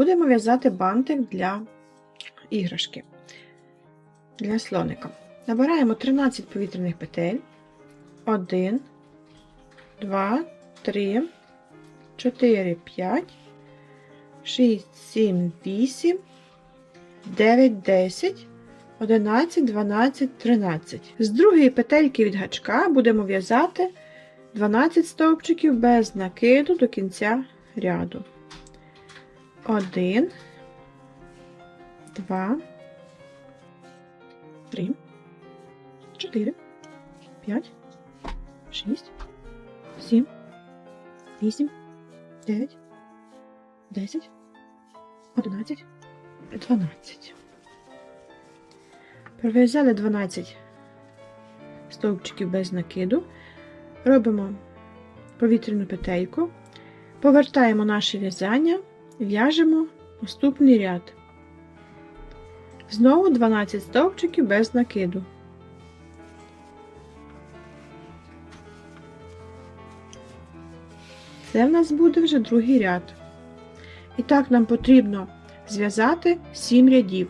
Будемо в'язати бантик для іграшки, для слоника. Набираємо 13 повітряних петель. 1, 2, 3, 4, 5, 6, 7, 8, 9, 10, 11, 12, 13. З другої петельки від гачка будемо в'язати 12 стовпчиків без накиду до кінця ряду. 1, 2, 3, 4, 5, 6, 7, 8, 9, 10, 11, 12. Пров'язали 12 стовпчиків без накиду. Робимо повітряну петельку, повертаємо наше в'язання, в'яжемо наступний ряд. Знову 12 стовпчиків без накиду. Це в нас буде вже другий ряд. І так нам потрібно зв'язати 7 рядів.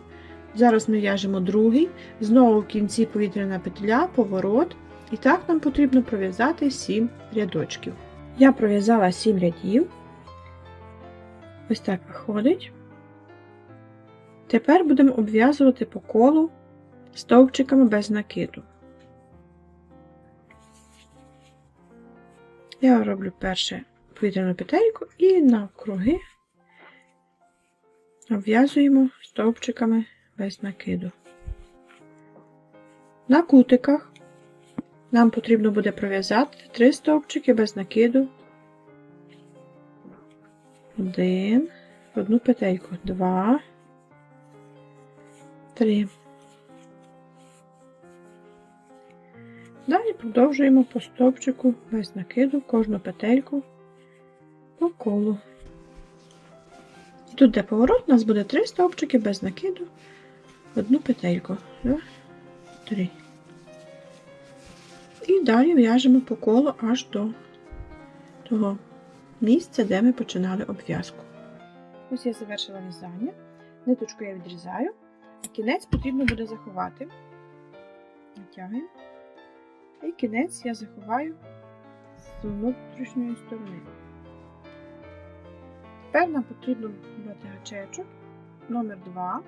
Зараз ми в'яжемо другий, знову в кінці повітряна петля, поворот. І так нам потрібно пров'язати 7 рядочків. Я пров'язала 7 рядів. Ось так виходить. Тепер будемо обв'язувати по колу стовпчиками без накиду. Я роблю перше повітряну петельку і навкруги обв'язуємо стовпчиками без накиду. На кутиках нам потрібно буде пров'язати 3 стовпчики без накиду. Один, одну петельку, два, три. Далі продовжуємо по стовпчику без накиду кожну петельку по колу. І тут, де поворот, у нас буде три стовпчики без накиду, одну петельку. Два, три. І далі в'яжемо по колу аж до того місця, де ми починали обв'язку. Ось я завершила в'язання. Ниточку я відрізаю, а кінець потрібно буде заховати. Натягуємо. І кінець я заховаю з внутрішньої сторони. Тепер нам потрібно брати гачечок номер 2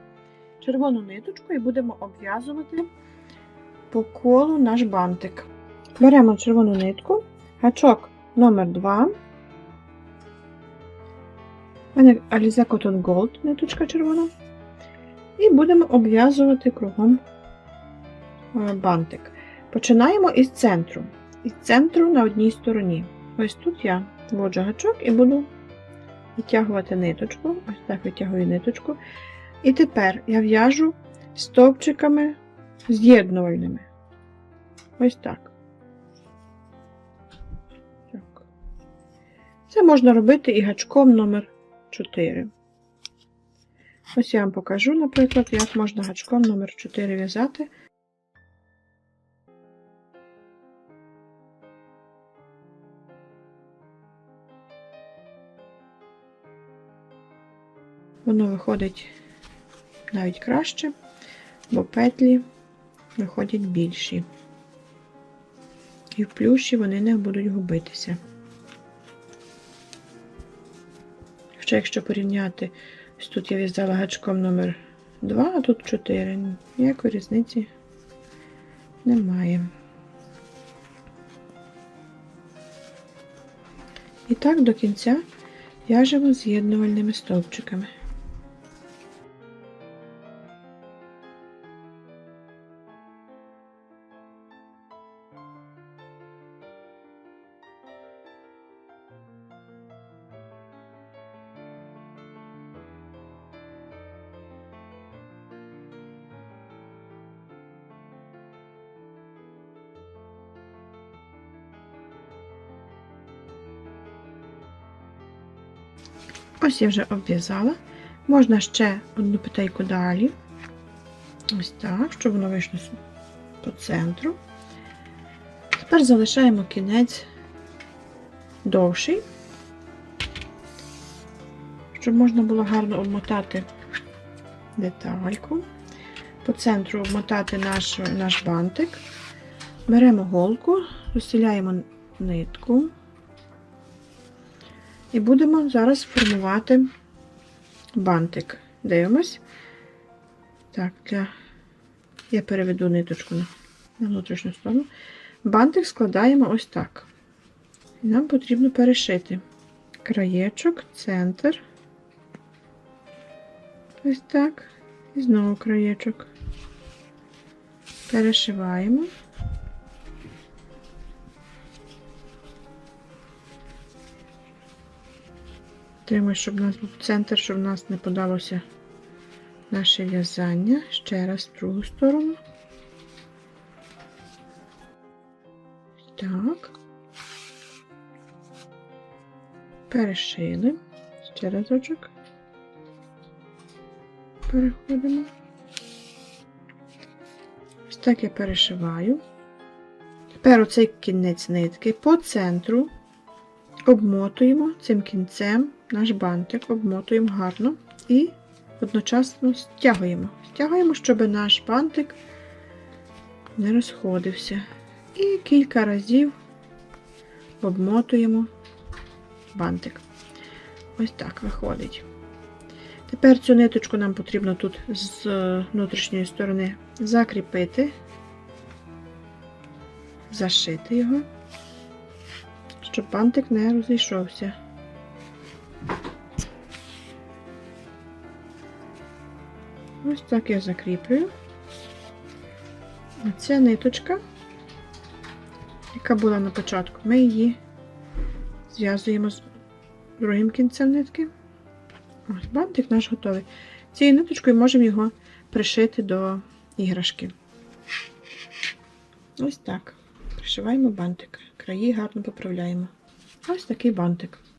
червону ниточку і будемо обв'язувати по колу наш бантик. Беремо червону нитку, гачок номер 2 У мене Alize Cotton Gold ниточка червона. І будемо обв'язувати кругом е, бантик. Починаємо із центру. Із центру на одній стороні. Ось тут я вводжу гачок і буду витягувати ниточку. Ось так витягую ниточку. І тепер я в'яжу стовпчиками з'єднувальними. Ось так. так. Це можна робити і гачком номер 4. Ось я вам покажу, наприклад, як можна гачком номер 4 в'язати. Воно виходить навіть краще, бо петлі виходять більші. І в плюші вони не будуть губитися. Хоча, якщо порівняти, ось тут я в'язала гачком номер 2, а тут 4. Ніякої різниці немає. І так до кінця в'яжемо з'єднувальними стовпчиками. Ось я вже обв'язала. Можна ще одну петельку далі. Ось так, щоб воно вийшло по центру. Тепер залишаємо кінець довший, щоб можна було гарно обмотати детальку. По центру обмотати наш, наш бантик. Беремо голку, розстеляємо нитку. І будемо зараз формувати бантик. Дивимось. Так, для... я переведу ниточку на, внутрішню сторону. Бантик складаємо ось так. І нам потрібно перешити краєчок, центр. Ось так. І знову краєчок. Перешиваємо. Тримай, щоб у нас був центр, щоб в нас не подалося наше в'язання. Ще раз в другу сторону. Так. Перешили. Ще разочок. Переходимо. Ось так я перешиваю. Тепер оцей кінець нитки по центру обмотуємо цим кінцем наш бантик, обмотуємо гарно і одночасно стягуємо. Стягуємо, щоб наш бантик не розходився. І кілька разів обмотуємо бантик. Ось так виходить. Тепер цю ниточку нам потрібно тут з внутрішньої сторони закріпити, зашити його, щоб бантик не розійшовся. Ось так я закріплюю. А ця ниточка, яка була на початку, ми її зв'язуємо з другим кінцем нитки. Ось, бантик наш готовий. Цією ниточкою можемо його пришити до іграшки. Ось так. Пришиваємо бантик. Краї гарно поправляємо. Ось такий бантик.